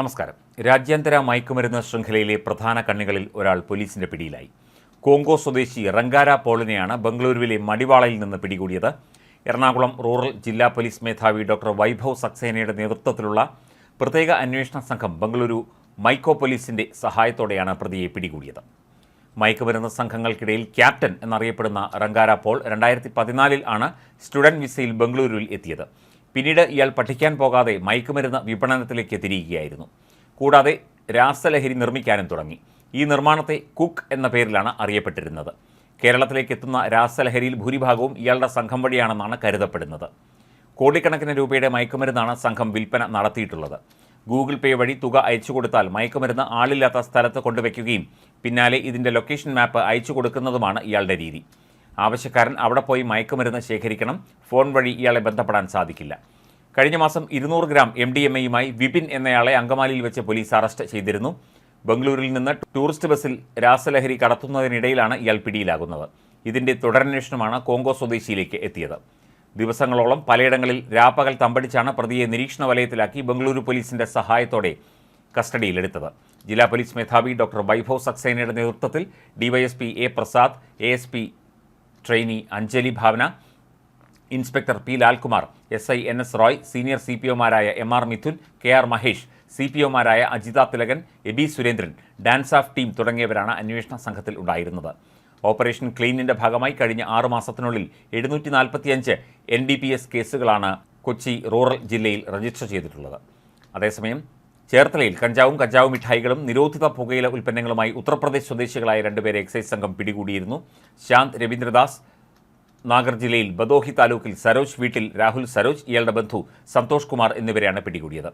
നമസ്കാരം. രാജ്യാന്തര മയക്കുമരുന്ന് ശൃംഖലയിലെ പ്രധാന കണ്ണികളിൽ ഒരാൾ പോലീസിന്റെ പിടിയിലായി. കോങ്കോ സ്വദേശി റങ്കാര പോളിനെയാണ് ബംഗളൂരുവിലെ മടിവാളയിൽ നിന്ന് പിടികൂടിയത്. എറണാകുളം റൂറൽ ജില്ലാ പോലീസ് മേധാവി ഡോക്ടർ വൈഭവ് സക്സേനയുടെ നേതൃത്വത്തിലുള്ള പ്രത്യേക അന്വേഷണ സംഘം ബംഗളൂരു മൈക്കോ പോലീസിന്റെ സഹായത്തോടെയാണ് പ്രതിയെ പിടികൂടിയത്. മയക്കുമരുന്ന് സംഘങ്ങൾക്കിടയിൽ ക്യാപ്റ്റൻ എന്നറിയപ്പെടുന്ന റങ്കാര പോൾ രണ്ടായിരത്തി പതിനാലിൽ ആണ് സ്റ്റുഡന്റ് വിസയിൽ ബംഗളൂരുവിൽ എത്തിയത്. പിന്നീട് ഇയാൾ പഠിക്കാൻ പോകാതെ മയക്കുമരുന്ന് വിപണനത്തിലേക്ക് തിരിയുകയായിരുന്നു. കൂടാതെ രാസലഹരി നിർമ്മിക്കാനും തുടങ്ങി. ഈ നിർമ്മാണത്തെ കുക്ക് എന്ന പേരിലാണ് അറിയപ്പെട്ടിരുന്നത്. കേരളത്തിലേക്ക് എത്തുന്ന രാസലഹരിയിൽ ഭൂരിഭാഗവും ഇയാളുടെ സംഘം വഴിയാണെന്നാണ് കരുതപ്പെടുന്നത്. കോടിക്കണക്കിന് രൂപയുടെ മയക്കുമരുന്നാണ് സംഘം വിൽപ്പന നടത്തിയിട്ടുള്ളത്. ഗൂഗിൾ പേ വഴി തുക അയച്ചു കൊടുത്താൽ മയക്കുമരുന്ന് ആളില്ലാത്ത സ്ഥലത്ത് കൊണ്ടുവയ്ക്കുകയും പിന്നാലെ ഇതിന്റെ ലൊക്കേഷൻ മാപ്പ് അയച്ചു കൊടുക്കുന്നതുമാണ് ഇയാളുടെ രീതി. ആവശ്യക്കാരൻ അവിടെ പോയി മയക്കുമരുന്ന് ശേഖരിക്കണം. ഫോൺ വഴി ഇയാളെ ബന്ധപ്പെടാൻ സാധിക്കില്ല. കഴിഞ്ഞ മാസം ഇരുന്നൂറ് ഗ്രാം എം ഡി എം എയുമായി വിപിൻ എന്നയാളെ അങ്കമാലിയിൽ വെച്ച് പോലീസ് അറസ്റ്റ് ചെയ്തിരുന്നു. ബംഗളൂരിൽ നിന്ന് ടൂറിസ്റ്റ് ബസ്സിൽ രാസലഹരി കടത്തുന്നതിനിടയിലാണ് ഇയാൾ പിടിയിലാകുന്നത്. ഇതിന്റെ തുടരന്വേഷണമാണ് കോങ്കോ സ്വദേശിയിലേക്ക് എത്തിയത്. ദിവസങ്ങളോളം പലയിടങ്ങളിൽ രാപ്പകൽ തമ്പടിച്ചാണ് പ്രതിയെ നിരീക്ഷണ വലയത്തിലാക്കി ബംഗളൂരു പോലീസിന്റെ സഹായത്തോടെ കസ്റ്റഡിയിലെടുത്തത്. ജില്ലാ പോലീസ് മേധാവി ഡോക്ടർ വൈഭവ് സക്സേനയുടെ നേതൃത്വത്തിൽ DYSP A Prasad A S P trainee Anjali Bhavana inspector P Lalkumar S I N S Roy senior C P ഒമാരായ M R Mithun K R Mahesh C P ഒമാരായ Ajitha Thilakan A B Surendran DANSAF team തുടങ്ങിയവരാണ് അന്വേഷണ സംഘത്തിൽ ഉണ്ടായിരുന്നത്. Operation ക്ലീനിന്റെ ഭാഗമായി കഴിഞ്ഞ ആറു മാസത്തിനുള്ളിൽ എഴുന്നൂറ്റി നാൽപ്പത്തിയഞ്ച് എൻ ഡി പി എസ് കേസുകളാണ് കൊച്ചി റൂറൽ ജില്ലയിൽ രജിസ്റ്റർ ചെയ്തിട്ടുള്ളത്. അതേസമയം ചേർത്തലയിൽ കഞ്ചാവും കഞ്ചാവ് മിഠായികളും നിരോധിത പുകയില ഉൽപ്പന്നങ്ങളുമായി ഉത്തർപ്രദേശ് സ്വദേശികളായ രണ്ടുപേരെ എക്സൈസ് സംഘം പിടികൂടിയിരുന്നു. ശാന്ത് രവീന്ദ്രദാസ് നാഗർ ജില്ലയിൽ ബദോഹി താലൂക്കിൽ സരോജ് വീട്ടിൽ രാഹുൽ സരോജ് ഇയാളുടെ ബന്ധു സന്തോഷ് കുമാർ എന്നിവരെയാണ് പിടികൂടിയത്.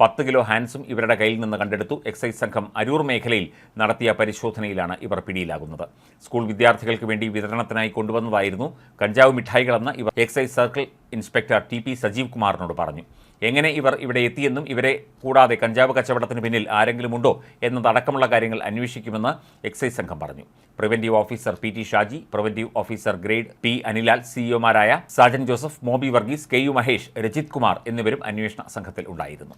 പത്ത് കിലോ ഹാൻസും ഇവരുടെ കയ്യിൽ നിന്ന് കണ്ടെടുത്തു. എക്സൈസ് സംഘം അരൂർ മേഖലയിൽ നടത്തിയ പരിശോധനയിലാണ് ഇവർ പിടിയിലാകുന്നത്. സ്കൂൾ വിദ്യാർത്ഥികൾക്ക് വേണ്ടി വിതരണത്തിനായി കൊണ്ടുവന്നതായിരുന്നു കഞ്ചാവ് മിഠായികളെന്ന് ഇവർ excise circle inspector T P Sajeev കുമാറിനോട് പറഞ്ഞു. എങ്ങനെ ഇവർ ഇവിടെ എത്തിയെന്നും ഇവരെ കൂടാതെ കഞ്ചാവ് കച്ചവടത്തിന് പിന്നിൽ ആരെങ്കിലും ഉണ്ടോ എന്നതടക്കമുള്ള കാര്യങ്ങൾ അന്വേഷിക്കുമെന്ന് എക്സൈസ് സംഘം പറഞ്ഞു. Preventive officer P T Shaji preventive officer grade P Anilal സിഇഒമാരായ Sajan Joseph Moby Varghese K U Mahesh Rajith Kumar എന്നിവരും അന്വേഷണ സംഘത്തിൽ ഉണ്ടായിരുന്നു.